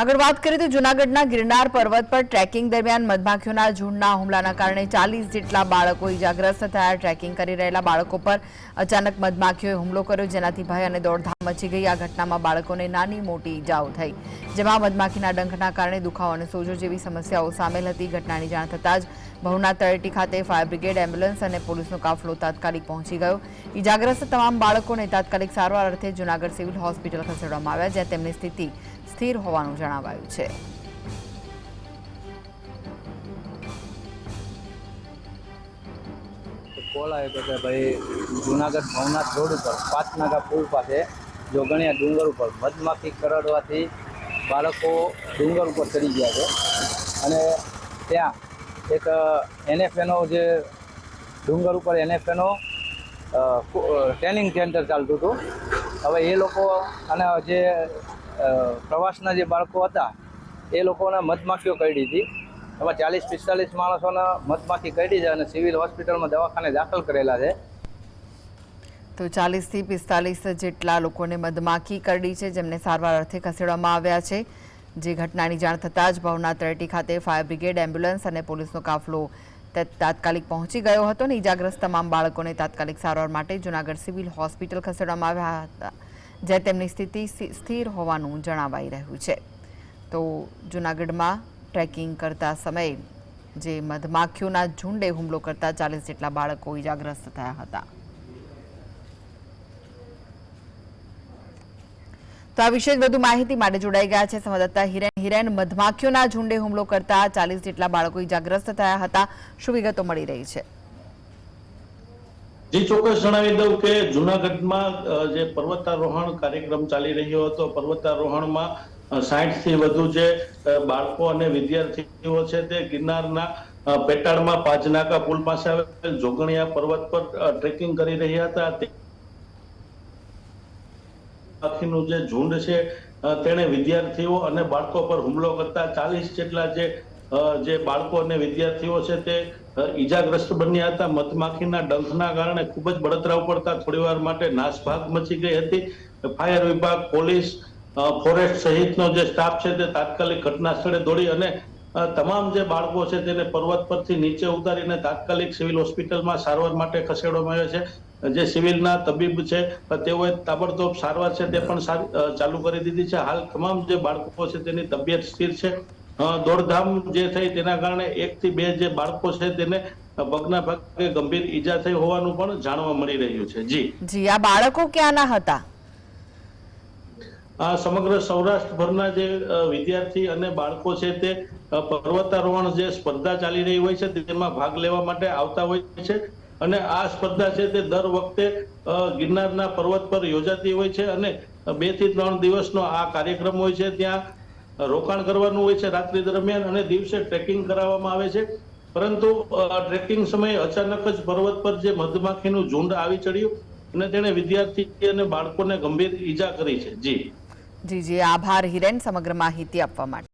આગળ વાત કરીએ તો જૂનાગઢના ગિરનાર પર્વત પર ટ્રેકિંગ દરમિયાન મધમાખીઓના ઝુંડના હુમલાના કારણે ચાલીસ જેટલા બાળકો ઇજાગ્રસ્ત થયા. ટ્રેકિંગ કરી રહેલા બાળકો પર અચાનક મધમાખીઓએ હુમલો કર્યો, જેનાથી ભય અને દોડધામ મચી ગઈ. આ ઘટનામાં બાળકોને નાની મોટી ઇજાઓ થઈ, જેમાં મધમાખીના ડંખના કારણે દુખાવો અને સોજો જેવી સમસ્યાઓ સામેલ હતી. ઘટનાની જાણ થતાં જ ભવના તળેટી ખાતે ફાયર બ્રિગેડ, એમ્બ્યુલન્સ અને પોલીસનો કાફલો તાત્કાલિક પહોંચી ગયો. ઇજાગ્રસ્ત તમામ બાળકોને તાત્કાલિક સારવાર અર્થે જૂનાગઢ સિવિલ હોસ્પિટલ ખસેડવામાં આવ્યા, જ્યાં તેમની સ્થિતિ સ્થિર હોવાનું જણાવાયું છે. કોલ આવ્યો કે ભાઈ, જુનાગઢ ભવનાથ રોડ ઉપર પાંચનાગા પુલ પાસે જોગણિયા ડુંગર ઉપર, મધમાખી કરડવાથી બાળકો ડુંગર ઉપર ચડી ગયા છે. અને ત્યાં એક એનએફએનો જે ડુંગર ઉપર એનએફએનો ટ્રેનિંગ સેન્ટર ચાલતું હતું. હવે એ લોકો અને જે પ્રવાસના જે બાળકો હતા, એ લોકોના મધમાખીઓ કરડી હતી. એમાં ચાલીસ, પિસ્તાલીસ માણસોના મધમાખી કરડી છે અને સિવિલ હોસ્પિટલમાં દવાખાને દાખલ કરેલા છે. તો ચાલીસથી પિસ્તાલીસ જેટલા લોકોને મધમાખી કરડી છે, જેમને સારવાર અર્થે ખસેડવામાં આવ્યા છે. જે ઘટનાની જાણ થતાં જ ભવનાથ તળેટી ખાતે ફાયર બ્રિગેડ, એમ્બ્યુલન્સ અને પોલીસનો કાફલો તાત્કાલિક પહોંચી ગયો હતો અને ઇજાગ્રસ્ત તમામ બાળકોને તાત્કાલિક સારવાર માટે જૂનાગઢ સિવિલ હોસ્પિટલ ખસેડવામાં આવ્યા હતા. જ્યાં તેમની સ્થિતિ સ્થિર હોવાનું જણાવાઈ રહ્યું છે. તો જૂનાગઢમાં ટ્રેકિંગ કરતા સમયે જે મધમાખીઓના ઝુંડે હુમલો કરતા ચાલીસ જેટલા બાળકો ઇજાગ્રસ્ત થયા હતા. તો આ વિશે વધુ માહિતી માટે જોડાઈ ગયા છે સંવાદદાતા હિરેન. હિરેન, મધમાખીઓના ઝુંડે હુમલો કરતા ચાલીસ જેટલા બાળકો ઇજાગ્રસ્ત થયા હતા. શું વિગતો મળી રહી છે? જી, ચોક્કસ જણાવી દઉં કે જુનાગઢમાં જે પર્વતારોહણ કાર્યક્રમ ચાલી રહ્યો હતો, પર્વતારોહણમાં સાઠથી વધુ જે બાળકો અને વિદ્યાર્થીઓ છે તે ગિરનારના પેટાળમાં પાંચનાકા પુલ પાસે આવેલ જોગણિયા પર્વત પર ટ્રેકિંગ કરી રહ્યા હતા. તે પાખીનું જે ઝુંડ છે તેને વિદ્યાર્થીઓ અને બાળકો પર હુમલો કરતા ચાલીસ જેટલા જે જે બાળકો અને વિદ્યાર્થીઓ છે તે ઈજાગ્રસ્ત બન્યા હતા. મધમાખીના ડંખના કારણે ખૂબ જ બળતરા પડતા થોડીવાર માટે નાસભાગ મચી ગઈ હતી. ફાયર વિભાગ, પોલીસ ફોરેસ્ટ સહિતનો જે સ્ટાફ છે તે તાત્કાલિક ઘટના સ્થળે દોડી અને તમામ જે બાળકો છે તેને પર્વત પરથી નીચે ઉતારીને તાત્કાલિક સિવિલ હોસ્પિટલમાં સારવાર માટે ખસેડવામાં આવ્યા છે. જે સિવિલના તબીબ છે તેઓએ તાબડતોબ સારવાર છે તે પણ ચાલુ કરી દીધી છે. હાલ તમામ જે બાળકો છે તેની તબિયત સ્થિર છે. દોડધામ જે થઈ તેના કારણે એક થી બે જે બાળકો છે તેને ભગના પગના ભાગે ગંભીર ઈજા થઈ હોવાનું પણ જાણવા મળી રહ્યું છે. જી. જી આ બાળકો ક્યાંના હતા? આ સમગ્ર સૌરાષ્ટ્રભરના જે વિદ્યાર્થી અને બાળકો છે તે પર્વતારોહણ જે સ્પર્ધા ચાલી રહી હોય છે તેમાં ભાગ લેવા માટે આવતા હોય છે અને આ સ્પર્ધા છે તે દર વખતે ગિરનારના પર્વત પર યોજાતી હોય છે અને બેથી ત્રણ દિવસનો આ કાર્યક્રમ હોય છે ત્યાં રોકાણ કરવાનું હોય છે રાત્રિ દરમિયાન અને દિવસે ટ્રેકિંગ કરાવવામાં આવે છે. પરંતુ ટ્રેકિંગ સમયે અચાનક જ પર્વત પર જે મધમાખીનું ઝુંડ આવી ચડ્યું અને તેણે વિદ્યાર્થી અને બાળકોને ગંભીર ઈજા કરી છે. જી. જી જી. આભાર હિરેન સમગ્ર માહિતી આપવા માટે.